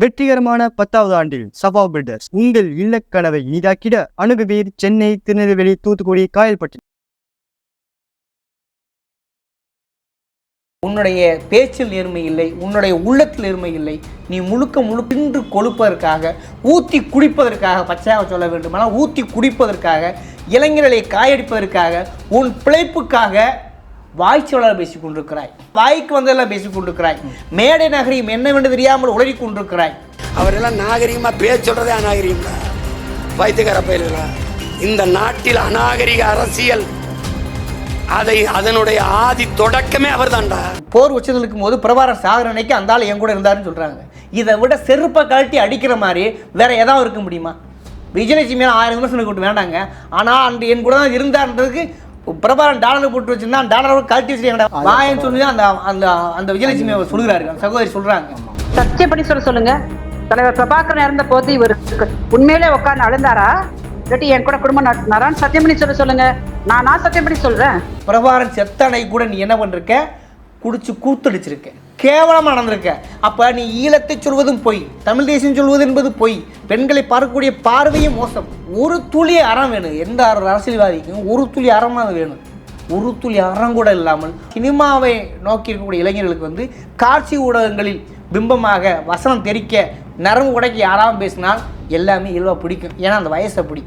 வெற்றிகரமான பத்தாவது ஆண்டில் சபா பில்டர்ஸ் உங்கள் இல்லக்கனவை இனிதாக்கிட அணுகுவீர் சென்னை திருநெல்வேலி தூத்துக்குடி காயல்பட்டி. உன்னுடைய பேச்சில் நேர்மை இல்லை உன்னுடைய உள்ளத்தில் நேர்மை இல்லை. நீ முழுக்க முழுக்கின்று கொழுப்பதற்காக ஊத்தி குடிப்பதற்காக பச்சையாக சொல்ல வேண்டுமானால் ஊத்தி குடிப்பதற்காக இளைஞர்களை காயடிப்பதற்காக உன் பிழைப்புக்காக வாய்ச்சொல்லால் பேசிக் கொண்டிருக்கிறாய் வாய்க்கு வந்தெல்லாம் பேசிக் கொண்டிருக்கிறாய் மேடை நகரியும் என்னவென்று தெரியாமல் உளறி கொண்டிருக்கிறாய் அவரெல்லாம் நாகரிகமா பேர் சொல்றதே அநாகரிகமா வைத்தியகார பயிர்களா இந்த நாட்டில் அநாகரிக அரசியல் அதை அதனுடைய ஆதி தொடக்கமே அவர்தான்டா. போர் உச்சத்தில் இருக்கும்போது பிரபாரர் சாகர அன்னைக்கு அந்த ஆள் என் கூட இருந்தாருன்னு சொல்கிறாங்க இதை விட செருப்பை கழட்டி அடிக்கிற மாதிரி வேற ஏதாவது இருக்க முடியுமா? விஜயலட்சுமி மேலே ஆயிரம் விமர்சனம் கூட்டு வேண்டாங்க. ஆனால் அன்று என் கூட தான் இருந்தான்றதுக்கு பிரபாரன் டாலர் போட்டு வச்சிருந்தா டாலர் கழட்டி வச்சு வாயன்னு சொல்லி அந்த அந்த அந்த விஜயலட்சுமி அவர் சொல்கிறாரு சகோதரி சொல்கிறாங்க சத்தியப்படி சொல்ல சொல்லுங்க. தலைவர் பிரபாகரன் இறந்த போது இவர் உண்மையிலே உட்கார்ந்து அழுந்தாரா? இல்லாட்டி என் கூட குடும்பம் நடத்தினாரான்னு சத்தியம் பண்ணி சொல்ல சொல்லுங்க. நான் நான் சத்தியம் பண்ணி சொல்றேன். பிரபாரன் செத்தனை கூட நீ என்ன பண்ணிருக்க? குடிச்சு கூத்தடிச்சிருக்க. கேவலமாக நடந்திருக்க. அப்போ நீ ஈழத்தை சொல்வதும் பொய் தமிழ் தேசியம் சொல்வது என்பது பொய். பெண்களை பார்க்கக்கூடிய பார்வையும் மோசம். ஒரு துளி அறம் வேணும். எந்த அரசியல்வாதிக்கும் ஒரு துளி அறமாவது வேணும். ஒரு துளி அறம் கூட இல்லாமல் சினிமாவை நோக்கி இருக்கக்கூடிய இளைஞர்களுக்கு வந்து காட்சி ஊடகங்களில் பிம்பமாக வசனம் தெரிக்க நரம்பு உடைக்க யாராவது பேசினால் எல்லாமே இயல்பாக பிடிக்கும். ஏன்னா அந்த வயசை அப்படி.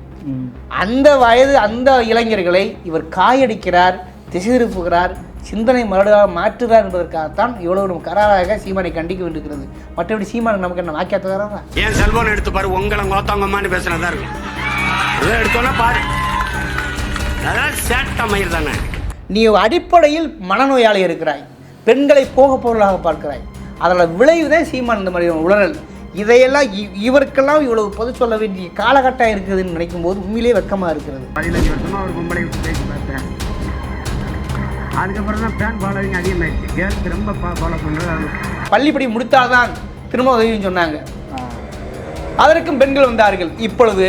அந்த வயது அந்த இளைஞர்களை இவர் காயடிக்கிறார் திசை திருப்புகிறார் சிந்தனை மறுடாக மாற்றுகிறார் என்பதற்காகத்தான் இவ்வளவு நம்ம கராராக சீமானை கண்டிக்க வேண்டியிருக்கிறது. மற்றபடி சீமான் நமக்கு என்ன வாக்கியத்தை தராங்க என் செல்போன் எடுத்து பாரு உங்களை கோத்தாங்கம்மான்னு பேசுனதா இருக்கும். எடுத்தோன்னா பாரு. அதான் சேட்ட மயில் தானே. நீ அடிப்படையில் மனநோயாளி இருக்கிறாய். பெண்களை போக பொருளாக பார்க்கிறாய். அதோட விளைவு தான் சீமான் இந்த மாதிரி உளறல். இதையெல்லாம் இவருக்கெல்லாம் இவ்வளவு பொது சொல்ல வேண்டிய காலகட்டம் இருக்குதுன்னு நினைக்கும் போது உண்மையிலே வெக்கமாக இருக்கிறது அதுக்கப்புறம் தான் ஃபேன் ஃபாலோவிங் அதிகமாயிடுச்சு. கேர்ள்ஸ் ரொம்ப ஃபாலோ பண்ணுறது அது. பள்ளிப்படி முடித்தால்தான் திரும்ப உதவின்னு சொன்னாங்க. அதற்கும் பெண்கள் வந்தார்கள். இப்பொழுது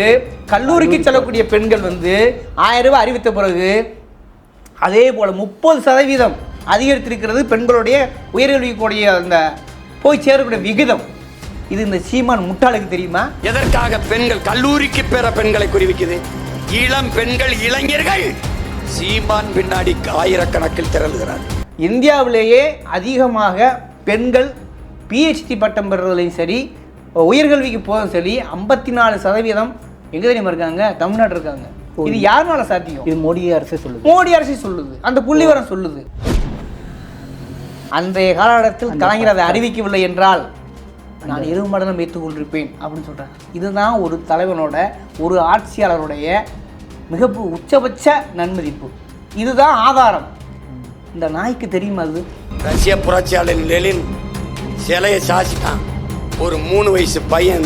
கல்லூரிக்கு செல்லக்கூடிய பெண்கள் வந்து ஆயிரம் ரூபாய் அறிவித்த பிறகு அதே போல முப்பது சதவீதம் அதிகரித்திருக்கிறது பெண்களுடைய உயர்கல்விக்கூடிய அந்த போய் சேரக்கூடிய விகிதம். இது இந்த சீமான் முட்டாளுக்கு தெரியுமா? எதற்காக பெண்கள் கல்லூரிக்கு பெற பெண்களை குறிவிக்குது? இளம் பெண்கள் இளைஞர்கள் சீமான் பின்னாடி ஆயிரக்கணக்கில் திரளுகிறார். இந்தியாவிலேயே அதிகமாக பெண்கள் பிஹெச்டி பட்டம் பெறுறதுலையும் சரி உயர்கல்விக்கு போதும் சரி ஐம்பத்தி நாலு சதவீதம் எங்க தெரியுமா இருக்காங்க? தமிழ்நாடு இருக்காங்க. இது யாருனால சாத்தியம்? இது மோடி அரசு சொல்லுது. மோடி அரசு சொல்லுது. அந்த புள்ளிவரம் சொல்லுது. அன்றைய காலகட்டத்தில் கலைஞர் அதை அறிவிக்கவில்லை என்றால் நான் இரு மடலம் வைத்துக் கொண்டிருப்பேன் அப்படின்னு சொல்றாங்க. இதுதான் ஒரு தலைவனோட ஒரு ஆட்சியாளருடைய மிக உச்சபட்ச நன்மதிப்பு. இதுதான் ஆதாரம். இந்த நாய்க்கு தெரியுமா அது? ரஷ்ய புரட்சியாளர் லெலின் சிலையை சாச்சிட்டான் ஒரு மூணு வயசு பையன்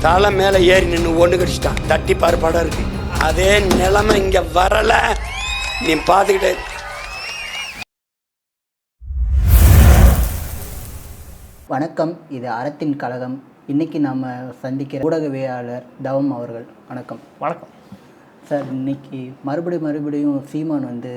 தலை மேல ஏறி நின்று ஒன்று கடிச்சிட்டான். தட்டி பாரு படம் இருக்கு. அதே நிலைமை இங்க வரல. நீ பார்த்துக்கிட்டே. வணக்கம். இது அறத்தின் கழகம். இன்னைக்கு நாம சந்திக்கிற ஊடகவியலாளர் தவம் அவர்கள். வணக்கம். வணக்கம். சார் இன்னைக்கு மறுபடியும் மறுபடியும் சீமான் வந்து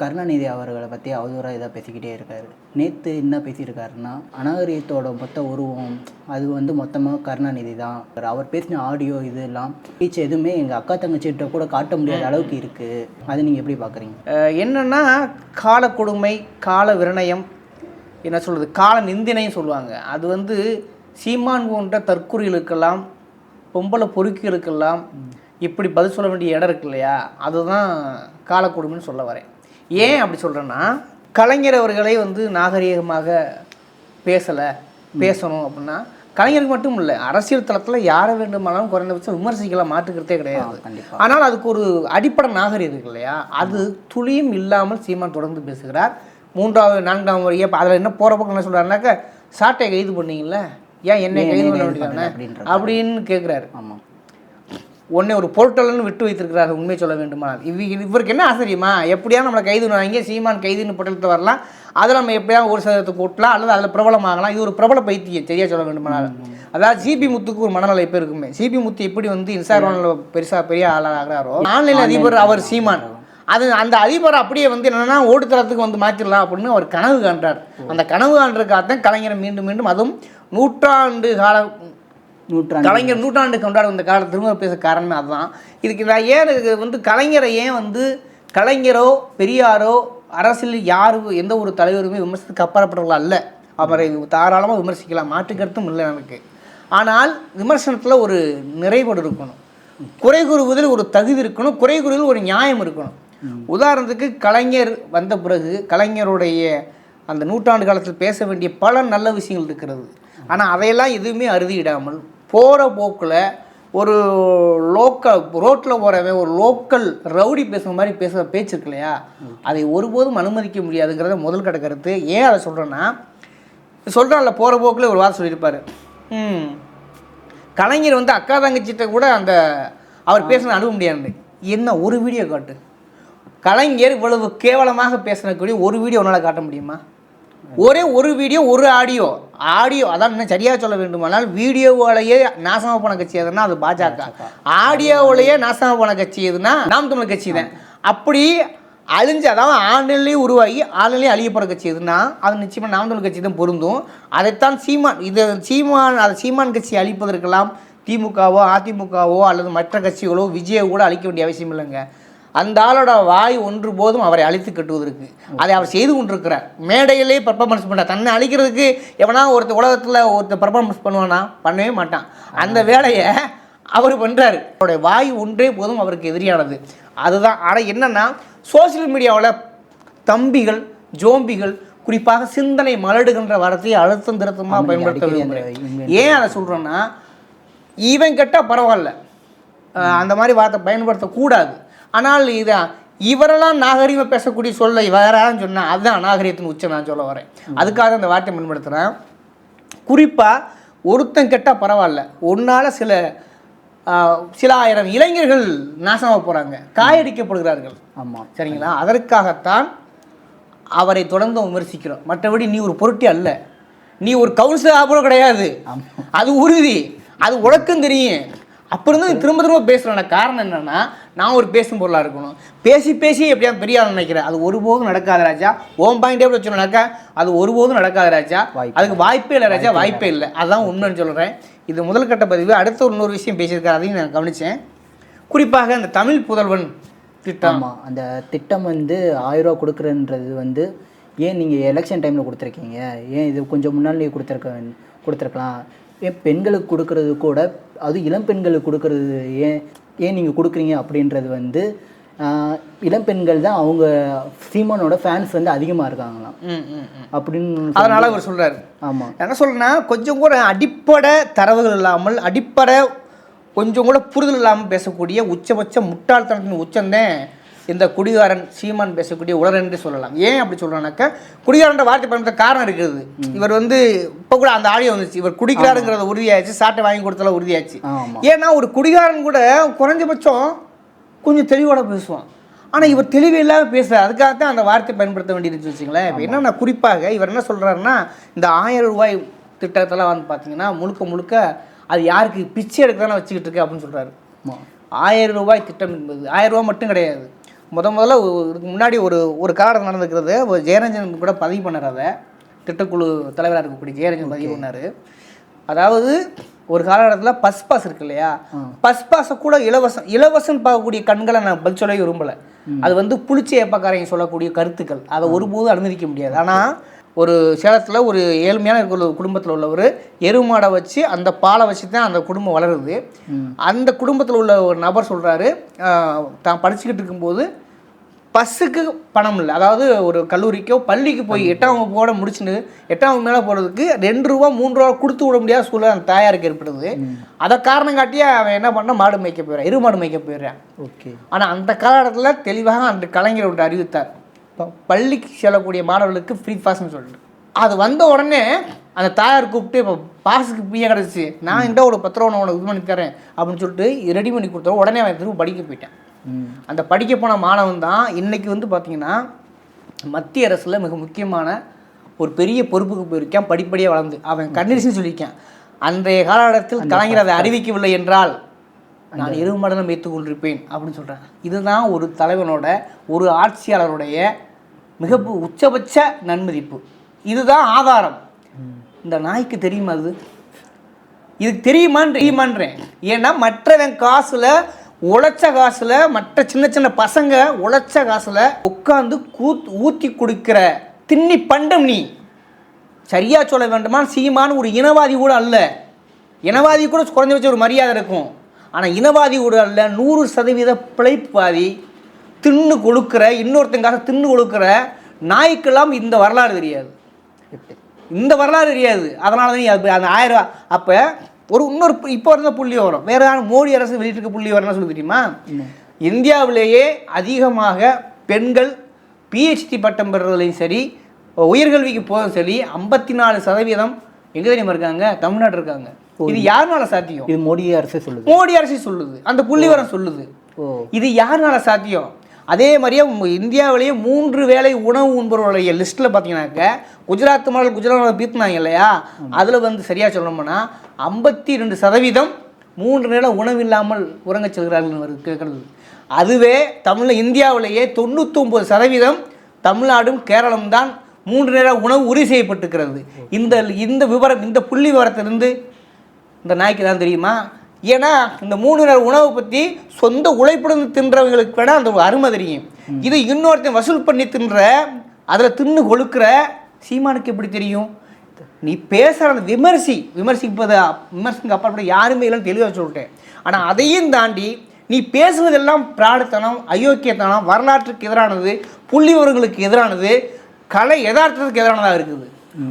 கருணாநிதி அவர்களை பற்றி அவதூறாக இதாக பேசிக்கிட்டே இருக்கார். நேற்று என்ன பேசியிருக்காருன்னா அநாகரிகத்தோட மொத்த உருவம் அது வந்து மொத்தமாக கருணாநிதி தான். அவர் பேசின ஆடியோ இதெல்லாம் ஸ்பீச் எதுவுமே எங்கள் அக்கா தங்கச்சிகிட்ட கூட காட்ட முடியாத அளவுக்கு இருக்குது அதை நீங்கள் எப்படி பார்க்குறீங்க என்னென்னா கால கொடுமை கால விரணயம் என்ன சொல்கிறது கால நிந்தினையும் சொல்லுவாங்க. அது வந்து சீமான் போன்ற தற்குறிகளுக்கெல்லாம் பொம்பளை பொறுக்கிகளுக்கெல்லாம் இப்படி பதில் சொல்ல வேண்டிய இடம் இருக்கு இல்லையா அதுதான் கால கொடுமைன்னு சொல்ல வரேன். ஏன் அப்படி சொல்கிறேன்னா கலைஞர் அவர்களை வந்து நாகரீகமாக பேசலை பேசணும் அப்படின்னா கலைஞருக்கு மட்டும் இல்லை அரசியல் தளத்தில் யாரை வேண்டுமானாலும் குறைந்தபட்சம் விமர்சிக்கலாம் மாற்றுக்கிறதே கிடையாது. ஆனால் அதுக்கு ஒரு அடிப்படை நாகரீகம் இருக்கு இல்லையா? அது துளியும் இல்லாமல் சீமான் தொடர்ந்து பேசுகிறார். மூன்றாவது நான்காவது முறையே அதில் என்ன போகிற பக்கம் என்ன சொல்கிறாருனாக்க சாட்டை கைது பண்ணீங்கல்ல? ஏன் என்னை கைது பண்ண வேண்டியதானே. அப்படின்னு கேட்குறாரு ஆமாம் உடனே ஒரு பொருட்டலன்னு விட்டு வைத்திருக்கிறார்கள் உண்மை சொல்ல வேண்டுமானால் இவ இவருக்கு என்ன ஆச்சரியமா? எப்படியா நம்மளை கைது வாங்கி சீமான் கைதுன்னு பட்டத்தை வரலாம். அதில் நம்ம எப்படியா ஒரு சதவீதத்தை கூட்டலாம் அல்லது அதில் பிரபலமாகலாம். இது ஒரு பிரபல பைத்தியம் சரியா சொல்ல வேண்டுமானால் அதாவது சிபி முத்துக்கு ஒரு மனநிலை இப்போ இருக்குமே. சிபி முத்து எப்படி வந்து இன்ஸ்டாகிராமில் பெருசாக பெரிய ஆளாக ஆகிறாரோ ஆன்லைன் அதிபர் அவர் சீமான். அது அந்த அதிபர் அப்படியே வந்து என்னன்னா ஓடுதளத்துக்கு வந்து மாற்றிடலாம் அப்படின்னு அவர் கனவு காண்றார். அந்த கனவு காண்றதுக்காகத்தான் கலைஞரை மீண்டும் மீண்டும் அதுவும் நூற்றாண்டு கால நூற்றாண்டு. கலைஞர் நூற்றாண்டு கொண்டாடும் இந்த காலத்தில் திரும்ப பேச காரணமே அதுதான். இதுக்கு நான் ஏன் இது வந்து கலைஞரை ஏன் வந்து கலைஞரோ பெரியாரோ அரசியல் யாரும் எந்த ஒரு தலைவருமே விமர்சனத்துக்கு அப்பாற்பட்டவர்களா அல்ல. அவரை தாராளமாக விமர்சிக்கலாம். மாற்று கருத்தும் இல்லை எனக்கு. ஆனால் விமர்சனத்தில் ஒரு நிறைவோடு இருக்கணும். குறை கூறுவதில் ஒரு தகுதி இருக்கணும். குறை கூறுவதில் ஒரு நியாயம் இருக்கணும். உதாரணத்துக்கு கலைஞர் வந்த பிறகு கலைஞருடைய அந்த நூற்றாண்டு காலத்தில் பேச வேண்டிய பல நல்ல விஷயங்கள் இருக்கிறது. ஆனால் அதையெல்லாம் எதுவுமே அறுதியிடாமல் போகிற போக்கில் ஒரு லோக்கல் ரோட்டில் போகிறவன் ஒரு லோக்கல் ரவுடி பேசுகிற மாதிரி பேசுகிற பேச்சு இருக்கு இல்லையா? அதை ஒருபோதும் அனுமதிக்க முடியாதுங்கிறத முதல் கட்ட கருத்து. ஏன் அதை சொல்கிறேன்னா சொல்கிறான்ல போகிற போக்கில் ஒரு வாரம் சொல்லியிருப்பார். ம் கலைஞர் வந்து அக்கா தங்கச்சிட்ட கூட அந்த அவர் பேசின அனுப்ப முடியாது. என்ன ஒரு வீடியோ காட்டு. கலைஞர் இவ்வளவு கேவலமாக பேசினக்கூடிய ஒரு வீடியோ உன்னால் காட்ட முடியுமா? ஒரே ஒரு வீடியோ ஒரு ஆடியோ ஆடியோ அதான் இன்னும் சரியாக சொல்ல வேண்டுமானால் வீடியோவிலேயே நாசமாக போன கட்சி எதுனா அது பாஜக. ஆடியோவிலேயே நாசமாக போன கட்சி எதுனா நாம் தமிழ் கட்சி தான். அப்படி அழிஞ்சு அதாவது ஆன்லைன்லேயே உருவாகி ஆன்லைன்லேயே அழிய போகிற கட்சி எதுனா அது நிச்சயமாக நாம் தமிழ் கட்சி தான் பொருந்தும். அதைத்தான் சீமான் இது சீமான் அது சீமான் கட்சி அழிப்பதற்கெல்லாம் திமுகவோ அதிமுகவோ அல்லது மற்ற கட்சிகளோ விஜயை கூட அழிக்க வேண்டிய அவசியம் இல்லைங்க. அந்த ஆளோட வாய் ஒன்று போதும் அவரை அழித்து கட்டுவதற்கு. அதை அவர் செய்து கொண்டிருக்கிறார். மேடையிலே பர்ஃபார்மன்ஸ் பண்ண தன்னை அழிக்கிறதுக்கு எவனா ஒருத்தர் உலகத்தில் ஒருத்தர் பர்ஃபார்மன்ஸ் பண்ணுவானா? பண்ணவே மாட்டான். அந்த வேலையை அவர் பண்ணுறாரு அவருடைய வாய் ஒன்றே போதும் அவருக்கு எதிரியானது. அதுதான். ஆனால் என்னன்னா சோஷியல் மீடியாவில் தம்பிகள் ஜோம்பிகள் குறிப்பாக சிந்தனை மலடுகின்ற வார்த்தையை அழுத்தம் திருத்தமாக பயன்படுத்த ஏன் அதை சொல்கிறேன்னா இவன் கேட்டால் பரவாயில்ல. அந்த மாதிரி வார்த்தை பயன்படுத்தக்கூடாது. ஆனால் இதை இவரெல்லாம் நாகரிகமாக பேசக்கூடிய சொல்ல வேற யாரும் சொன்னால் அதுதான் அநாகரிகத்தின் உச்சம் நான் சொல்ல வரேன். அதுக்காக அந்த வார்த்தை பயன்படுத்துகிறேன் குறிப்பாக ஒருத்தன் கெட்டால் பரவாயில்ல. ஒன்றால் சில சில ஆயிரம் இளைஞர்கள் நாசமாக போகிறாங்க காயடிக்கப்படுகிறார்கள். ஆமாம் சரிங்களா? அதற்காகத்தான் அவரை தொடர்ந்து விமர்சிக்கிறோம். மற்றபடி நீ ஒரு பொருட்டே அல்ல. நீ ஒரு கவுன்சிலர் கூட கிடையாது. அது உறுதி. அது உனக்கும் தெரியும். அப்புறம் தான் திரும்ப திரும்ப பேசுகிறேன் காரணம் என்னன்னா நான் ஒரு பேசும் பொருளாக இருக்கணும். பேசி பேசி எப்படியா பெரிய ஆள் நினைக்கிறேன். அது ஒருபோதும் நடக்காது ராஜா. ஓம் பாயிண்டே வச்சு நடக்க அது ஒருபோதும் நடக்காது ராஜா. அதுக்கு வாய்ப்பே இல்லை ராஜா வாய்ப்பே இல்லை. அதான் உண்மைன்னு சொல்கிறேன் இது முதல் கட்ட பதிவு. அடுத்த இன்னொரு விஷயம் பேசியிருக்காரு அதையும் நான் கவனித்தேன் குறிப்பாக இந்த தமிழ் புதல்வன் திட்டம். அந்த திட்டம் வந்து ஆயிரம் ரூபா கொடுக்குறன்றது வந்து ஏன் நீங்கள் எலெக்ஷன் டைமில் கொடுத்துருக்கீங்க? ஏன் இது கொஞ்சம் முன்னாடி கொடுத்துருக்க கொடுத்துருக்கலாம்? ஏன் பெண்களுக்கு கொடுக்கறது கூட அது இளம் பெண்களுக்கு கொடுக்கறது ஏன் ஏன் நீங்கள் கொடுக்குறீங்க அப்படின்றது வந்து இளம் பெண்கள் தான் அவங்க சீமானோட ஃபேன்ஸ் வந்து அதிகமாக இருக்காங்களாம். அப்படின்னு அதனால அவர் சொல்றாரு. ஆமாம் என்ன சொல்றேன்னா கொஞ்சம் கூட அடிப்படை தரவுகள் இல்லாமல் அடிப்படை கொஞ்சம் கூட புரிதல் இல்லாமல் பேசக்கூடிய உச்சபட்ச முட்டாள்தனத்தின் உச்சம்தான் இந்த குடிகாரன் சீமான் பேசக்கூடிய உலர் என்று சொல்லலாம். ஏன் அப்படி சொல்றேன்னாக்கா குடிகாரன்ற வார்த்தை பயன்படுத்த காரணம் இருக்குது. இவர் வந்து இப்போ கூட அந்த ஆடியோ வந்துச்சு. இவர் குடிக்கிறாருங்கிறது உறுதியாச்சு சாட்டை வாங்கி கொடுத்தால உறுதியாச்சு. ஏன்னா ஒரு குடிகாரன் கூட குறைஞ்சபட்சம் கொஞ்சம் தெளிவோட பேசுவான். ஆனால் இவர் தெளிவு இல்லாமல் பேசுகிறார் அதுக்காகத்தான் அந்த வார்த்தை பயன்படுத்த வேண்டியிருந்துச்சு வச்சுங்களேன் இப்போ என்னென்ன குறிப்பாக இவர் என்ன சொல்கிறாருன்னா இந்த ஆயிரம் ரூபாய் திட்டத்தெல்லாம் வந்து பார்த்தீங்கன்னா முழுக்க முழுக்க அது யாருக்கு பிச்சை எடுக்க தானே வச்சுக்கிட்டு இருக்கு அப்படின்னு சொல்கிறாரு ஆயிரம் ரூபாய் திட்டம் என்பது ஆயிரம் ரூபாய் மட்டும் கிடையாது. முத முதல்ல இதுக்கு முன்னாடி ஒரு ஒரு காலம் நடந்துக்கிறது ஜெயரஞ்சன் கூட பதிவு பண்ணார் அதை. திட்டக்குழு தலைவராக இருக்கக்கூடிய ஜெயரஞ்சன் பதிவு பண்ணார். அதாவது ஒரு காலகட்டத்தில் பஸ் பாஸ் இருக்கு இல்லையா? பஸ் பாஸை கூட இலவசம் இலவசம் பார்க்கக்கூடிய கண்களை நான் பதில் சொல்லவே விரும்பலை. அது வந்து புளிச்ச ஏப்பக்காரங்க சொல்லக்கூடிய கருத்துக்கள். அதை ஒருபோதும் அனுமதிக்க முடியாது. ஆனால் ஒரு சேலத்தில் ஒரு ஏழ்மையான ஒரு குடும்பத்தில் உள்ளவர் எருமாடை வச்சு அந்த பாலை வச்சு தான் அந்த குடும்பம் வளருது. அந்த குடும்பத்தில் உள்ள ஒரு நபர் சொல்கிறாரு தான் படிச்சுக்கிட்டு இருக்கும்போது பஸ்ஸுக்கு பணம் இல்லை. அதாவது ஒரு கல்லூரிக்கோ பள்ளிக்கு போய் எட்டாம் வகுப்போட முடிச்சுட்டு எட்டாம் வகுப்பு மேலே போகிறதுக்கு ரெண்டு ரூபா மூணு ரூபா கொடுத்து விட முடியாத சூழ்நிலை அந்த தாயாருக்கு ஏற்படுது. அதை காரணம் காட்டியே அவன் என்ன பண்ண மாடு மேய்க்க போயிடுறான் இரு மாடு மேய்க்க போயிடுறான். ஓகே. ஆனால் அந்த காலகட்டத்தில் தெளிவாக அந்த கலைஞர் ஒன்று அறிவித்தார். பள்ளிக்கு செல்லக்கூடிய மாணவர்களுக்கு ஃப்ரீ பாஸ்ன்னு சொல்லிட்டு. அது வந்த உடனே அந்த தாயார் கூப்பிட்டு இப்போ பாஸுக்கு பிஏ கிடச்சி நான் இந்த ஒரு பத்து ரூபா உனக்கு இது பண்ணி தரேன். அப்படின்னு சொல்லிட்டு ரெடி பண்ணி கொடுத்தோம் உடனே அவன் திரும்ப படிக்க போயிட்டான். அந்த படிக்க போன மாணவன் தான் இன்னைக்கு வந்து பார்த்தீங்கன்னா மத்திய அரசில் மிக முக்கியமான ஒரு பெரிய பொறுப்புக்கு போயிருக்கான் படிப்படியாக வளர்ந்து. அவன் கண்டிஷன் சொல்லியிருக்கான். அன்றைய காலகட்டத்தில் கலைஞர் அதை அறிவிக்கவில்லை என்றால் நான் இரு மடலம் வைத்துக் கொண்டிருப்பேன் அப்படின்னு சொல்கிறேன் இதுதான் ஒரு தலைவனோட ஒரு ஆட்சியாளருடைய மிக உச்சபட்ச நன்மதிப்பு. இதுதான் ஆதாரம். இந்த நாய்க்கு தெரியுமா அது? இது தெரியுமான் தெரியுமான்றேன் ஏன்னா மற்றவன் காசுல உழைச்ச காசுல மற்ற சின்ன சின்ன பசங்க உழைச்ச காசுல உட்காந்து கூத் ஊத்தி கொடுக்கிற தின்னி பண்டம் நீ. சரியா சொல்ல வேண்டுமா சீமான் ஒரு இனவாதி கூட அல்ல. இனவாதி கூட குறைஞ்ச வச்ச ஒரு மரியாதை இருக்கும். ஆனால் இனவாதி கூட அல்ல. நூறு சதவீத பிழைப்புவாதி தின்னு கொழுக்கிற இன்னொருத்தங்காக தின்னு கொழுக்கிற நாய்க்கெல்லாம் இந்த வரலாறு தெரியாது. இந்த வரலாறு தெரியாது. அதனால தான் அந்த ஆயிரம் அப்போ ஒரு இன்னொரு இப்போ இருந்த புள்ளி வரும் வேற மோடி அரசு வெளியிட்டிருக்க புள்ளி வரணும் சொல்லி தெரியுமா? இந்தியாவிலேயே அதிகமாக பெண்கள் பிஹெச்டி பட்டம் பெறுறதுலையும் சரி உயர்கல்விக்கு போகிறதும் சரி ஐம்பத்தி நாலு சதவீதம் எங்கே தெரியுமா இருக்காங்க? தமிழ்நாடு இருக்காங்க. இது யாருனால சாத்தியம்? இது மோடி அரசு சொல்லுது. மோடி அரசு சொல்லுது. அந்த புள்ளிவரம் சொல்லுது. இது யாருனால சாத்தியம்? அதே மாதிரியே இந்தியாவிலேயே மூன்று வேலை உணவு உண்பவர்களுடைய லிஸ்ட்டில் பார்த்தீங்கன்னாக்க குஜராத் மாடல் குஜராத் பீத்துனாங்க இல்லையா? அதில் வந்து சரியாக சொல்லணும்னா ஐம்பத்தி ரெண்டு சதவீதம் மூன்று நேரம் உணவு இல்லாமல் உறங்கச் செல்கிறார்கள் கேட்குறது. அதுவே தமிழ் இந்தியாவிலேயே தொண்ணூற்றொம்பது சதவீதம் தமிழ்நாடும் கேரளம் தான் மூன்று நேரம் உணவு உறுதி செய்யப்பட்டிருக்கிறது. இந்த இந்த விவரம் இந்த புள்ளி விவரத்திலிருந்து இந்த நாய்க்கு தான் தெரியுமா? ஏன்னா இந்த மூணு நேர உணவை பற்றி சொந்த உழைப்புடன் தின்றவங்களுக்கு வேணால் அந்த அருமை தெரியும். இது இன்னொருத்தன் வசூல் பண்ணி தின்ற அதில் தின்னு கொழுக்கிற சீமானுக்கு எப்படி தெரியும்? நீ பேசுகிற அந்த விமர்சி விமர்சிப்பது விமர்சனுக்கு அப்புறம் யாருமே இல்லைன்னு தெளிவாக சொல்லிட்டேன். ஆனால் அதையும் தாண்டி நீ பேசுவதெல்லாம் பிராடுத்தனம் அயோக்கியத்தனம் வரலாற்றுக்கு எதிரானது புள்ளி விவரங்களுக்கு எதிரானது கலை யதார்த்தத்துக்கு எதிரானதாக இருக்குது.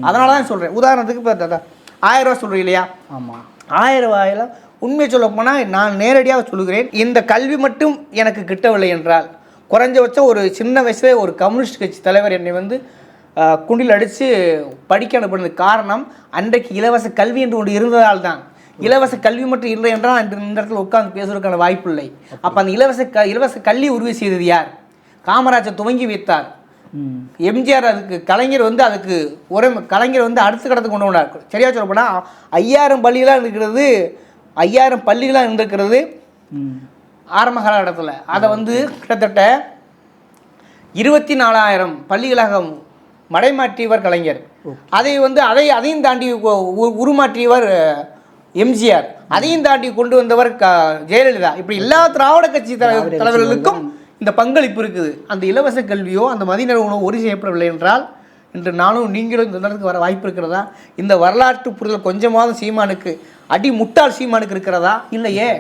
அதனால தான் சொல்கிறேன் உதாரணத்துக்கு இப்போ ஆயிரம் ரூபா சொல்கிறீங்க இல்லையா? ஆமாம் ஆயிரம் ரூபாயில உண்மை சொல்ல போனால் நான் நேரடியாக சொல்லுகிறேன் இந்த கல்வி மட்டும் எனக்கு கிட்டவில்லை என்றால் குறைஞ்சபட்சம் ஒரு சின்ன வயசுல ஒரு கம்யூனிஸ்ட் கட்சி தலைவர் என்னை வந்து குண்டில் அடித்து படிக்க அனுப்பினது காரணம் அன்றைக்கு இலவச கல்வி என்று ஒன்று இருந்ததால் தான் இலவச கல்வி மட்டும் இல்லை என்றால் அந்த இந்த இடத்துல உட்கார்ந்து பேசுவதற்கான வாய்ப்பு இல்லை. அப்போ அந்த இலவச க இலவச கல்வி உறுதி செய்தது யார்? காமராஜர் துவங்கி வைத்தார். எம்ஜிஆர் அதுக்கு கலைஞர் வந்து அதுக்கு ஒரே கலைஞர் வந்து அடுத்த கடத்துக்கு கொண்டு வந்தார் சரியா சொல்ல போனால் ஐயாயிரம் பள்ளிகளாக இருக்கிறது ஐயாயிரம் பள்ளிகளாக இருந்திருக்கிறது. ஆரம்ப காலகட்டத்தில். அதை வந்து கிட்டத்தட்ட இருபத்தி நாலாயிரம் பள்ளிகளாக மடைமாற்றியவர் கலைஞர். அதை வந்து அதை அதையும் தாண்டி உருமாற்றியவர் எம்ஜிஆர். அதையும் தாண்டி கொண்டு வந்தவர் க ஜெயலலிதா. இப்படி எல்லா திராவிட கட்சி தலை- தலைவர்களுக்கும் இந்த பங்களிப்பு இருக்குது. அந்த இலவச கல்வியோ அந்த மதிய உணவு உறுதி செய்யப்படவில்லை என்றால் இன்று நானும் நீங்களும் இந்த இடத்துக்கு வர வாய்ப்பு இருக்கிறதா? இந்த வரலாற்று புரிதல் கொஞ்சமாவது சீமானுக்கு அடி முட்டாள் சீமானுக்கு இருக்கிறதா? இல்லையே.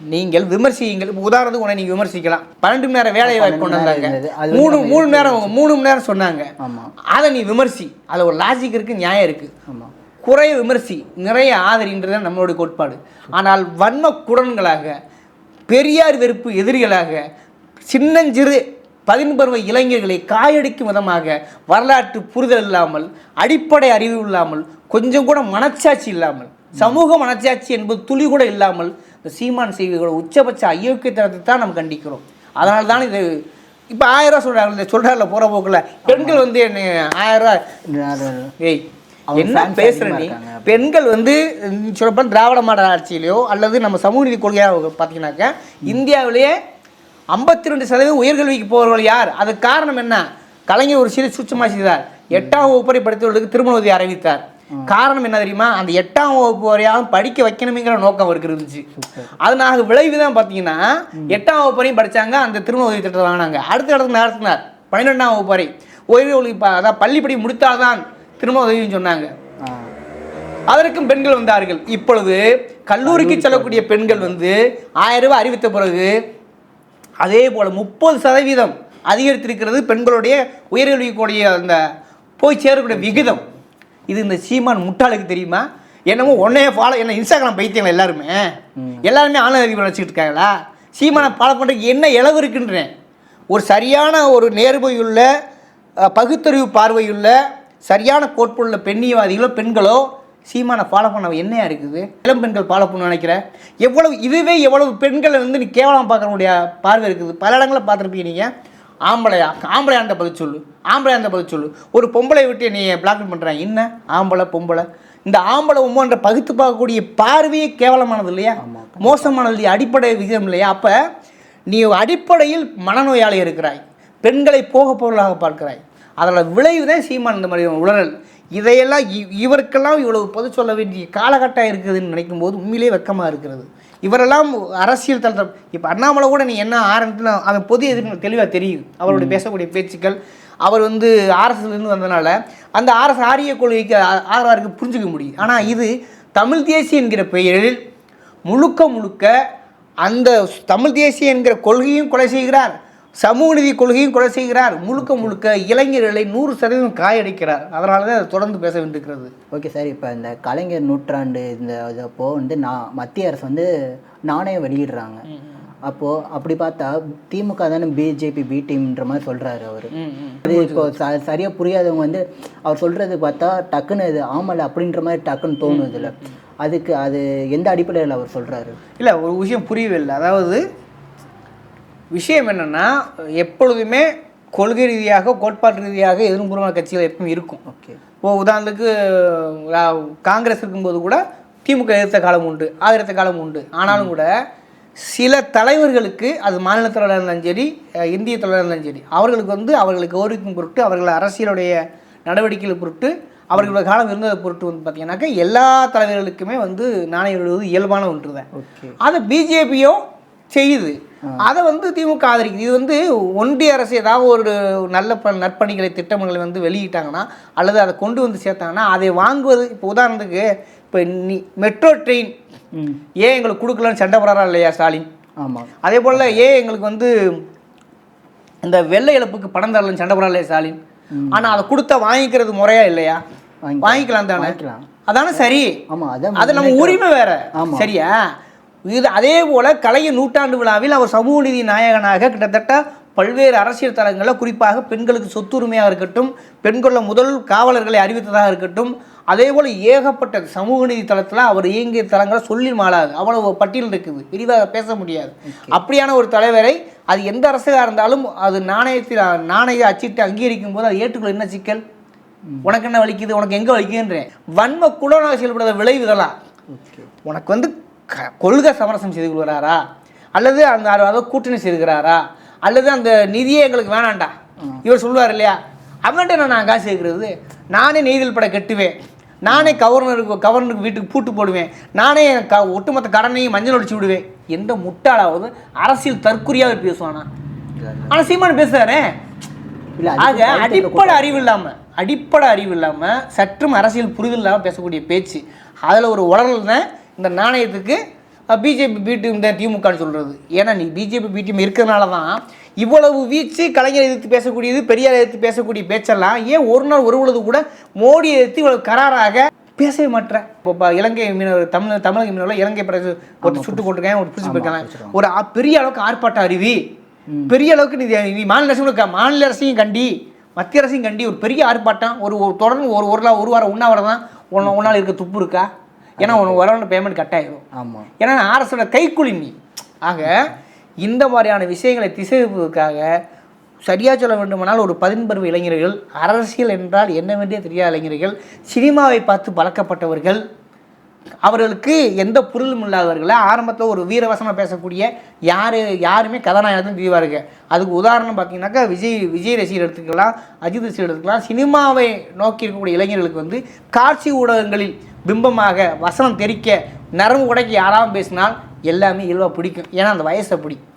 நீங்கள் விமர்சியுங்கள். உதாரணத்துக்கு உன்னை நீங்கள் விமர்சிக்கலாம். பன்னெண்டு மணி நேரம் வேலையை வாய்ப்பு கொண்டு வந்தாங்க மூணு மூணு நேரம் மூணு மணி நேரம் சொன்னாங்க. அதை நீ விமர்சி. அதில் ஒரு லாஜிக் இருக்குது நியாயம் இருக்குது ஆமாம் குறைய விமர்சி. நிறைய ஆதரின்றது தான் நம்மளுடைய கோட்பாடு. ஆனால் வன்ம குடன்களாக பெரியார் வெறுப்பு எதிரிகளாக சின்னஞ்சிறு பதின்பருவ இளைஞர்களை காயடிக்கும் விதமாக வரலாற்று புரிதல் இல்லாமல் அடிப்படை அறிவு இல்லாமல் கொஞ்சம் கூட மனச்சாட்சி இல்லாமல் சமூக மனச்சாட்சி என்பது துளி கூட இல்லாமல் இந்த சீமான் செய்திகளோட உச்சபட்ச அயோக்கியத்தனத்தை தான் நம்ம கண்டிக்கிறோம். அதனால தான் இது இப்போ ஆயிரம் ரூபா சொல்கிறாங்க சொல்கிறார்ல போகிற போக்கில் பெண்கள் வந்து என்ன ஆயிரம் ரூபா? ஏய் என்ன அதிகமா நீ. பெண்கள் வந்து சொல்லப்போனால் திராவிட மாடல் ஆட்சியிலையோ அல்லது நம்ம சமூக நீதி கொள்கையாக பார்த்தீங்கன்னாக்கா இந்தியாவிலேயே ஐம்பத்தி ரெண்டு சதவீதம் உயர்கல்விக்கு போகிறவர்கள் யார்? அதுக்கு காரணம் என்ன? கலைஞர் ஒரு சிறு சுச்சமாக செய்தார். எட்டாம் வகுப்பு வரை படித்தவர்களுக்கு திருமண உதவி அறிவித்தார். காரணம் என்ன தெரியுமா? அந்த எட்டாம் வகுப்பு வரையாவது படிக்க வைக்கணுங்கிற நோக்கம் அவருக்கு இருந்துச்சு. அதனால விளைவு தான் பார்த்தீங்கன்னா எட்டாம் வகுப்பு வரையும் படிச்சாங்க அந்த திருமண உதவி திட்டத்தை வாங்கினாங்க. அடுத்த இடத்துக்கு நடத்தினார் பன்னிரெண்டாம் வகுப்பு வரை. உயர்கல்வி ப- அதாவது பள்ளிப்படி முடித்தால்தான் திருமண உதவின்னு சொன்னாங்க. அதற்கும் பெண்கள் வந்தார்கள். இப்பொழுது கல்லூரிக்கு செல்லக்கூடிய பெண்கள் வந்து ஆயிரம் ரூபாய் அறிவித்த பிறகு அதே போல் முப்பது சதவீதம் அதிகரித்திருக்கிறது பெண்களுடைய உயர்கல்விக்கூடிய அந்த போய் சேரக்கூடிய விகிதம். இது இந்த சீமான் முட்டாளுக்கு தெரியுமா? என்னமோ உன்னையே ஃபாலோ என்ன இன்ஸ்டாகிராம் பைத்தியங்களா எல்லாருமே. எல்லாருமே ஆன்லைன் அறிவு வச்சுக்கிட்டு இருக்காங்களா? சீமானை ஃபாலோ பண்ணுறதுக்கு என்ன இளவு இருக்குன்றேன். ஒரு சரியான ஒரு நேர்மையுள்ள பகுத்தறிவு பார்வையுள்ள சரியான கோட்புள்ள பெண்ணியவாதிகளோ பெண்களோ சீமானை ஃபாலோ பண்ண என்னையா இருக்குது? இளம் பெண்கள் ஃபாலோ பண்ண நினைக்கிற? எவ்வளவு இதுவே எவ்வளவு பெண்களை வந்து நீ கேவலம் பார்க்கக்கூடிய பார்வை இருக்குது? பல இடங்களில் பார்த்துருப்பீங்க நீங்கள் ஆம்பளையா? ஆம்பளையாண்ட பதில் சொல்லு. ஆம்பளையாண்ட பதில் சொல்லு. ஒரு பொம்பளை விட்டு நீ பிளாக் பண்ணுறாங்க என்ன? ஆம்பளை பொம்பளை. இந்த ஆம்பளை உம்மன்ற பகுத்து பார்க்கக்கூடிய பார்வையே கேவலமானது இல்லையா? மோசமானது இல்லையா? அடிப்படை விகிதம் இல்லையா? அப்போ நீ அடிப்படையில் மனநோயாளி இருக்கிறாய். பெண்களை போக பொருளாக பார்க்கிறாய். அதில் விளைவு தான் சீமான் இந்த மாதிரி உளறல் இதையெல்லாம் இவருக்கெல்லாம் இவ்வளவு பொது சொல்ல வேண்டிய காலகட்டம் இருக்குதுன்னு நினைக்கும் போது உண்மையிலேயே வெக்கமாக இருக்கிறது. இவரெல்லாம் அரசியல் தளத்தில் இப்போ அண்ணாமலை கூட நீ என்ன ஆரம்பித்து அவன் பொது எதிர்ப்பு தெளிவாக தெரியும் அவருடைய பேசக்கூடிய பேச்சுக்கள் அவர் வந்து ஆர்எஸ்எஸ்லேருந்து வந்தனால அந்த ஆர்எஸ் ஆரிய கொள்கைக்கு ஆ- ஆதரவாக புரிஞ்சுக்க முடியும் ஆனால் இது தமிழ் தேசிய என்கிற பெயரில் முழுக்க முழுக்க அந்த தமிழ் தேசிய என்கிற கொள்கையும் கொலை செய்கிறார். சமூக நீதி கொள்கையும் கொலை செய்கிறார். முழுக்க முழுக்க இளைஞர்களை நூறு சதவீதம் காயடிக்கிறார். அதனால தான் அதை தொடர்ந்து பேச வேண்டியிருக்கிறது. ஓகே சார் இப்போ இந்த கலைஞர் நூற்றாண்டு இந்த அப்போ வந்து நான் மத்திய அரசு வந்து நாணயம் வெளியிடுறாங்க. அப்போது அப்படி பார்த்தா திமுக தானே பிஜேபி பி டீம்ன்ற மாதிரி சொல்கிறாரு அவர். அது இப்போ ச சரியாக புரியாதவங்க வந்து அவர் சொல்கிறது பார்த்தா டக்குன்னு இது ஆமல அப்படின்ற மாதிரி டக்குன்னு தோணுது இல்லை. அதுக்கு அது எந்த அடிப்படையில் அவர் சொல்கிறாரு இல்லை ஒரு விஷயம் புரியவில்லை அதாவது விஷயம் என்னென்னா எப்பொழுதுமே கொள்கை ரீதியாக கோட்பாட்டு ரீதியாக எதிர்ப்புறமான கட்சிகள் எப்பவும் இருக்கும். ஓகே. இப்போ உதாரணத்துக்கு காங்கிரஸ் இருக்கும்போது கூட திமுக எதிர்த்த காலம் உண்டு ஆதரித்த காலம் உண்டு. ஆனாலும் கூட சில தலைவர்களுக்கு அது மாநில தலைவராக இருந்தாலும் சரி இந்திய தலைவராக இருந்தாலும் சரி அவர்களுக்கு வந்து அவர்களுக்கு கௌரவிக்கும் பொருட்டு அவர்கள் அரசியலுடைய நடவடிக்கைகள் பொருட்டு அவர்களோட காலம் இருந்ததை பொருட்டு வந்து பார்த்தீங்கன்னாக்கா எல்லா தலைவர்களுக்குமே வந்து நாணயம் இயல்பான ஒன்று தான் அதை பிஜேபியும் செய்யுது. அதை வந்து திமுக ஆதரிக்குது. இது வந்து ஒன்றிய அரசு ஏதாவது ஒரு நல்ல ப நற்பணிகளை திட்டங்களை வந்து வெளியிட்டாங்கன்னா அல்லது அதை கொண்டு வந்து சேர்த்தாங்கன்னா அதை வாங்குவது இப்போ உதாரணத்துக்கு இப்போ நீ மெட்ரோ ட்ரெயின் ஏன் எங்களுக்கு கொடுக்கலன்னு சண்டை போடுறாரா இல்லையா ஸ்டாலின்? ஆமாம் அதே போல் ஏன் எங்களுக்கு வந்து இந்த வெள்ளை இழப்புக்கு பணம் தரலன்னு சண்டை போடுறா இல்லையா ஸ்டாலின்? ஆனால் அதை கொடுத்தா வாங்கிக்கிறது முறையா இல்லையா? வாங்கிக்கலாம். தானே. அதானே சரி. ஆமாம் அது நம்ம உரிமை வேற. சரியா? இது அதே போல கலைஞர் நூற்றாண்டு விழாவில் அவர் சமூக நீதி நாயகனாக கிட்டத்தட்ட பல்வேறு அரசியல் தளங்களில் குறிப்பாக பெண்களுக்கு சொத்துரிமையாக இருக்கட்டும் பெண்களில் முதல் காவலர்களை அறிவித்ததாக இருக்கட்டும் அதே போல் ஏகப்பட்ட சமூக நீதி தளத்தில் அவர் இயங்கிய தளங்களை சொல்லி மாளாது. அவ்வளவு பட்டியல் இருக்குது. விரிவாக பேச முடியாது. அப்படியான ஒரு தலைவரை அது எந்த அரசாக இருந்தாலும் அது நாணயத்தில் நாணய அச்சிட்டு அங்கீகரிக்கும் போது அது ஏற்றுக்கொள்ள என்ன சிக்கல்? உனக்கு என்ன வலிக்குது? உனக்கு எங்கே வலிக்குதுன்றேன். வன்ம குலனாக செயல்படுற விளைவு இதெல்லாம் உனக்கு வந்து கொள்கை சமரசம் செய்து கொள்கிறாரா? அல்லது அந்த அதாவது கூட்டணி செய்துக்கிறாரா அல்லது அந்த நிதியே எங்களுக்கு வேணாண்டா? இவர் சொல்லுவார் இல்லையா? அவன்கிட்ட என்ன நான் காசு கேட்குறது நானே நெய்தல் படை கட்டுவேன். நானே கவர்னருக்கு கவர்னருக்கு வீட்டுக்கு பூட்டு போடுவேன். நானே க ஒட்டுமொத்த கடனையும் மஞ்சள் அடிச்சு விடுவேன். எந்த முட்டாளாவது அரசியல் தற்குறியாக பேசுவானா? ஆனால் சீமான் இல்லை ஆக அடிப்படை அறிவு இல்லாம அடிப்படை அறிவு இல்லாம சற்றும் அரசியல் புரிதல் இல்லாமல் பேசக்கூடிய பேச்சு. அதில் ஒரு உளறல் தான் இந்த நாணயத்துக்கு பிஜேபி பி டீம் தான் திமுகன்னு சொல்கிறது ஏன்னா நீ பிஜேபி பி டீம் இருக்கிறதுனால தான் இவ்வளவு வீச்சு கலைஞர் எதிர்த்து பேசக்கூடியது பெரியார் எதிர்த்து பேசக்கூடிய பேச்செல்லாம் ஏன் ஒரு நாள் ஒரு பொழுது கூட மோடியை எதிர்த்து இவ்வளவு கராராக பேசவே மாட்டேன் இப்போ இலங்கை மீனவர் தமிழ் தமிழக மீனவர்கள் இலங்கை பிறகு ஒரு சுட்டு கொண்டிருக்கேன் ஒரு பிடிச்சி போயிருக்காங்க. ஒரு பெரிய அளவுக்கு ஆர்ப்பாட்ட அருவி. பெரிய அளவுக்கு நீ மாநில அரசு மாநில அரசையும் கண்டி மத்திய அரசையும் கண்டி ஒரு பெரிய ஆர்ப்பாட்டம் ஒரு தொடர்ந்து ஒரு ஒரு ஒரு வாரம் உண்ணாவிரதம் உன்னால் இருக்க துப்பு இருக்கா? ஏன்னா உனக்கு வரவன பேமெண்ட் கட் ஆயிடும் ஆமாம் ஏன்னா அரசோட கைக்குலி நீ ஆக இந்த மாதிரியான விஷயங்களை திசைப்பதற்காக சரியாக சொல்ல வேண்டுமானால் ஒரு பதின்பருவ இளைஞர்கள் அரசியல் என்றால் என்னவென்றே தெரியாத இளைஞர்கள் சினிமாவை பார்த்து பழக்கப்பட்டவர்கள் அவர்களுக்கு எந்த பொருளும் இல்லாதவர்களை ஆரம்பத்தில் ஒரு வீரவசமாக பேசக்கூடிய யார் யாருமே கதாநாயகத்தும் தீவாருங்க அதுக்கு உதாரணம் பார்த்தீங்கன்னாக்கா விஜய் விஜய் ரசிகர் எடுத்துக்கலாம் அஜித் ரசிகர் எடுத்துக்கலாம். சினிமாவை நோக்கி இருக்கக்கூடிய இளைஞர்களுக்கு வந்து காட்சி ஊடகங்களில் பிம்பமாக வசனம் தெரிக்க நரம்பு உடைக்க யாராவது பேசினால் எல்லாமே இயல்பாக பிடிக்கும். ஏன்னா அந்த வயசை பிடிக்கும்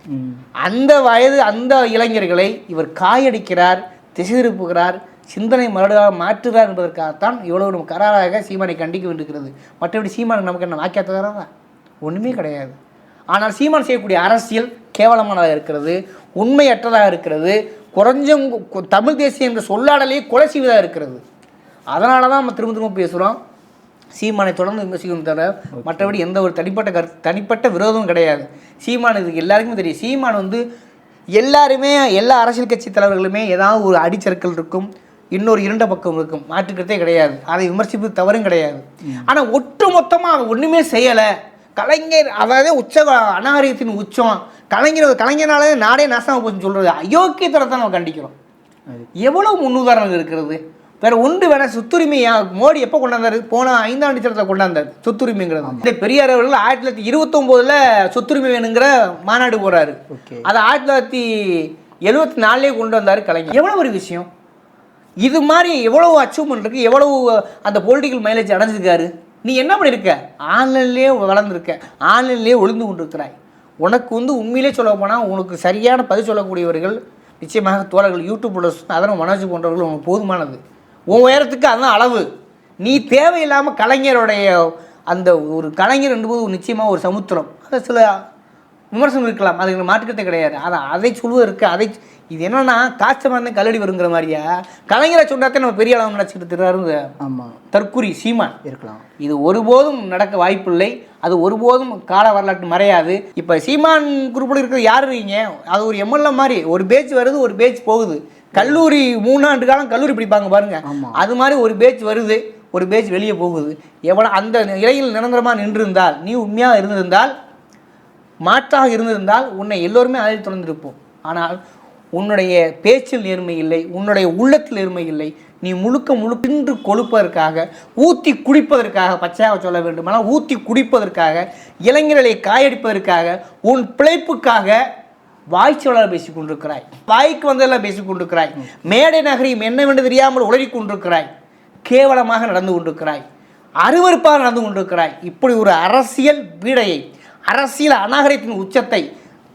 அந்த வயது அந்த இளைஞர்களை இவர் காயடிக்கிறார் திசை திருப்புகிறார் சிந்தனை மறுடாக மாற்றுகிறார் என்பதற்காகத்தான் இவ்வளவு நம்ம கராராக சீமானை கண்டிக்க வேண்டியிருக்கிறது. மற்றபடி சீமானுக்கு நமக்கு என்ன வாக்கிய தகராறா ஒன்றுமே கிடையாது. ஆனால் சீமான் செய்யக்கூடிய அரசியல் கேவலமானதாக இருக்கிறது உண்மையற்றதாக இருக்கிறது குறைஞ்சம் தமிழ் தேசியம் என்ற சொல்லாடலையே கொலை செய்வதாக இருக்கிறது. அதனால தான் நம்ம திரும்ப திரும்ப பேசுகிறோம் சீமானை தொடர்ந்து விமர்சிக்கும் தவிர மற்றபடி எந்த ஒரு தனிப்பட்ட கருத்து தனிப்பட்ட விரோதமும் கிடையாது. சீமான் இதுக்கு எல்லாருக்குமே தெரியும். சீமான் வந்து எல்லாருமே எல்லா அரசியல் கட்சி தலைவர்களுமே ஏதாவது ஒரு அடிச்சறுக்கல் இருக்கும். இன்னொரு இரண்ட பக்கம் இருக்கும். மாற்றுக்கிறதே கிடையாது. அதை விமர்சிப்பது தவறும் கிடையாது. ஆனால் ஒட்டு மொத்தமாக அவன் ஒன்றுமே செய்யலை. கலைஞர் அதாவது உச்ச அநாகரிகத்தின் உச்சம் கலைஞர் கலைஞனாலே நாடே நாசமாக போச்சுன்னு சொல்கிறது அயோக்கியத்தனத்தை நம்ம கண்டிக்கிறோம். எவ்வளவு முன்னுதாரணம் இருக்கிறது? வேற ஒன்று வேணா சொத்துரிமையா மோடி எப்போ கொண்டாந்தாரு? போன ஐந்தாண்டு சட்டத்தில் கொண்டாந்தாரு சொத்துரிமைங்கிறது. இந்த பெரியார் அவர்கள் ஆயிரத்தி தொள்ளாயிரத்தி இருபத்தொம்போதுல சொத்துரிமை வேணுங்கிற மாநாடு போறாரு. ஓகே. அதை ஆயிரத்தி தொள்ளாயிரத்தி எழுபத்தி நாலுலேயே கொண்டு வந்தாரு கலைஞர். எவ்வளோ ஒரு விஷயம்? இது மாதிரி எவ்வளவு அச்சீவ்மெண்ட் இருக்கு எவ்வளவு அந்த பொலிட்டிக்கல் மைலேஜ் அடைஞ்சிருக்காரு? நீ என்ன பண்ணியிருக்க ஆன்லைன்லேயே வளர்ந்துருக்க. ஆன்லைன்லேயே ஒளிந்து கொண்டிருக்கிறாய். உனக்கு வந்து உண்மையிலே சொல்ல போனால் உனக்கு சரியான பதில் சொல்லக்கூடியவர்கள் நிச்சயமாக தோழர்கள் யூடியூப்ல அதனும் மனோஜ் போன்றவர்கள் உனக்கு போதுமானது. உன் உயரத்துக்கு அதுதான் அளவு. நீ தேவையில்லாமல் கலைஞருடைய அந்த ஒரு கலைஞர் என்பது நிச்சயமாக ஒரு சமுத்திரம். அதை சில விமர்சனம் இருக்கலாம். அதுக்கு மாற்றுக்கிறதே கிடையாது. அதை அதை சொல்வதற்கு அதை இது என்னன்னா காய்ச்சல் வந்து கல்லடி வருங்கிற மாதிரியா? கலைஞரை சொன்னாத்தே நம்ம பெரிய அளவு நினச்சிட்டு திருறாரு ஆமாம் தற்குறி சீமான் இருக்கலாம். இது ஒருபோதும் நடக்க வாய்ப்பில்லை. அது ஒருபோதும் கால வரலாற்று மறையாது. இப்போ சீமான் குரூப்பில் இருக்கிறது யார் இருக்கீங்க? அது ஒரு எம்எல்ஏ மாதிரி. ஒரு பேட்ச் வருது ஒரு பேட்ச் போகுது. கல்லூரி மூணாண்டு காலம் கல்லூரி படிப்பாங்க பாருங்க. அது மாதிரி ஒரு பேட்ச் வருது ஒரு பேட்ச் வெளியே போகுது. எவ்வளோ அந்த இலையில் நிரந்தரமாக நின்றிருந்தால் நீ உண்மையாக இருந்திருந்தால் மாற்றாக இருந்திருந்தால் உன்னை எல்லோருமே அதில் தொடர்ந்திருப்போம் ஆனால் உன்னுடைய பேச்சில் நேர்மை இல்லை உன்னுடைய உள்ளத்தில் நேர்மை இல்லை. நீ முழுக்க முழுக்கின்று கொழுப்பதற்காக ஊத்தி குடிப்பதற்காக பச்சையாக சொல்ல வேண்டுமானால் ஊற்றி குடிப்பதற்காக இளைஞர்களை காயடிப்பதற்காக உன் பிழைப்புக்காக வாய்ச்சொல்லால் பேசிக் கொண்டிருக்கிறாய் வாய்க்கு வந்ததெல்லாம் பேசிக் கொண்டிருக்கிறாய் மேடை நகரியும் என்னவென்று தெரியாமல் உளறிக் கொண்டிருக்கிறாய் கேவலமாக நடந்து கொண்டிருக்கிறாய். அருவருப்பாக நடந்து கொண்டிருக்கிறாய். இப்படி ஒரு அரசியல் பீடையை அரசியல் அநாகரிகத்தின் உச்சத்தை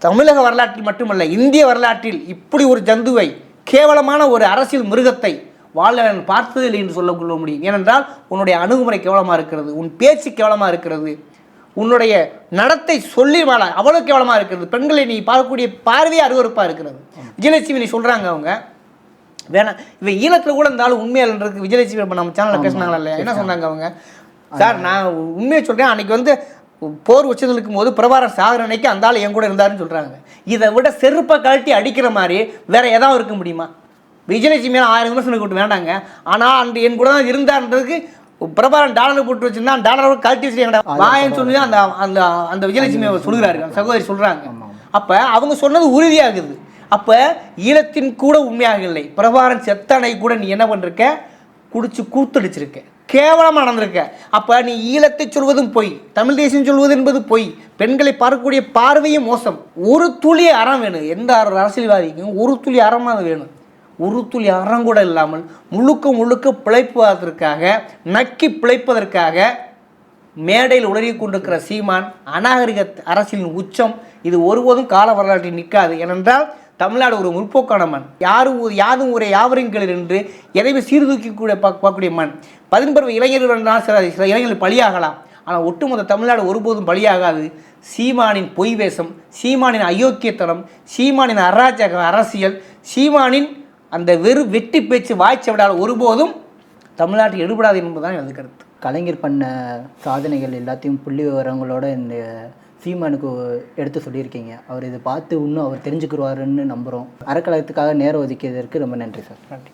தமிழக வரலாற்றில் மட்டுமல்ல இந்திய வரலாற்றில் இப்படி ஒரு ஜந்துவை கேவலமான ஒரு அரசியல் மிருகத்தை வாழ நான் பார்த்ததில்லை என்று சொல்ல முடியும். ஏனென்றால் உன்னுடைய அணுகுமுறை கேவலமாக இருக்கிறது உன் பேச்சு கேவலமாக இருக்கிறது உன்னுடைய நடத்தை சொல்லி வாழ அவ்வளோ கேவலமாக இருக்கிறது பெண்களை நீ பார்க்கக்கூடிய பார்வையே அருவருப்பாக இருக்கிறது. விஜயலட்சுமி நீ சொல்கிறாங்க அவங்க. வேணாம் இவன் ஈழத்தில் கூட இருந்தாலும் உண்மையாளருக்கு விஜயலட்சுமி நம்ம சேனலில் பேசினாங்களா இல்லையா? என்ன சொன்னாங்க அவங்க? சார் நான் உண்மையை சொல்கிறேன் அன்னைக்கு வந்து போர் உச்சத்தில் இருக்கும்போது பிரபாரர் சாகர அன்னைக்கு அந்த ஆள் என் கூட இருந்தாருன்னு சொல்கிறாங்க இதை விட செருப்பை கழட்டி அடிக்கிற மாதிரி வேற ஏதாவது இருக்க முடியுமா? விஜயலட்சுமி ஆயிரம் விமர்சனம் கூட்டு வேண்டாங்க. ஆனால் அன்று என் கூட தான் இருந்தான்றதுக்கு பிரபாரன் டாலர் போட்டு வச்சிருந்தான் டாலர் கழட்டி வச்சுருக்கா வாயன்னு சொல்லி அந்த அந்த அந்த விஜயலட்சுமி அவர் சொல்கிறாரு சகோதரி சொல்கிறாங்க அப்போ அவங்க சொன்னது உறுதியாகுது. அப்போ ஈழத்தின் கூட உண்மையாக இல்லை. பிரபாரன் செத்தனை கூட நீ என்ன பண்ணிருக்க? குடிச்சு கூத்தடிச்சிருக்க. கேவலமாக நடந்திருக்க. அப்போ நீ ஈழத்தை சொல்வதும் பொய் தமிழ் தேசியம் சொல்வது என்பது பொய் பெண்களை பார்க்கக்கூடிய பார்வையும் மோசம். ஒரு துளி அறம் வேணும். எந்த அரசியல்வாதிக்கும் ஒரு துளி அறமாவது வேணும். ஒரு துளி அறம் கூட இல்லாமல் முழுக்க முழுக்க பிழைப்பதற்காக நக்கி பிழைப்பதற்காக மேடையில் உளறி கொண்டிருக்கிற சீமான் அநாகரிக அரசியலின் உச்சம். இது ஒருபோதும் கால வரலாற்றில் நிற்காது. ஏனென்றால் தமிழ்நாடு ஒரு முற்போக்கான மண். யாரும் ஒரு- யாதும் ஒரு யாவரின் கீழ் என்று எதையுமே சீர்தூக்கி கூட பார்க்க- பார்க்கக்கூடிய மண். பதின்பருவ இளைஞர்கள் என்றால் சில சில இளைஞர்கள் பலியாகலாம். ஆனால் ஒட்டுமொத்த தமிழ்நாடு ஒருபோதும் பலியாகாது. சீமானின் பொய் வேஷம் சீமானின் அயோக்கியத்தனம் சீமானின் அராஜக அரசியல் சீமானின் அந்த வெறு வெட்டி பேச்சு வாய்ச்சவிடால் ஒருபோதும் தமிழ்நாட்டில் எடுபடாது என்பதுதான் எனது கருத்து. கலைஞர் பண்ண சாதனைகள் எல்லாத்தையும் புள்ளி விவரங்களோட இந்த சீமானுக்கு எடுத்து சொல்லியிருக்கீங்க. அவர் இதை பார்த்து இன்னும் அவர் தெரிஞ்சுக்கிடுவாருன்னு நம்புகிறோம் அறக்கழகத்துக்காக நேரம் ஒதுக்கியதற்கு ரொம்ப நன்றி சார். நன்றி.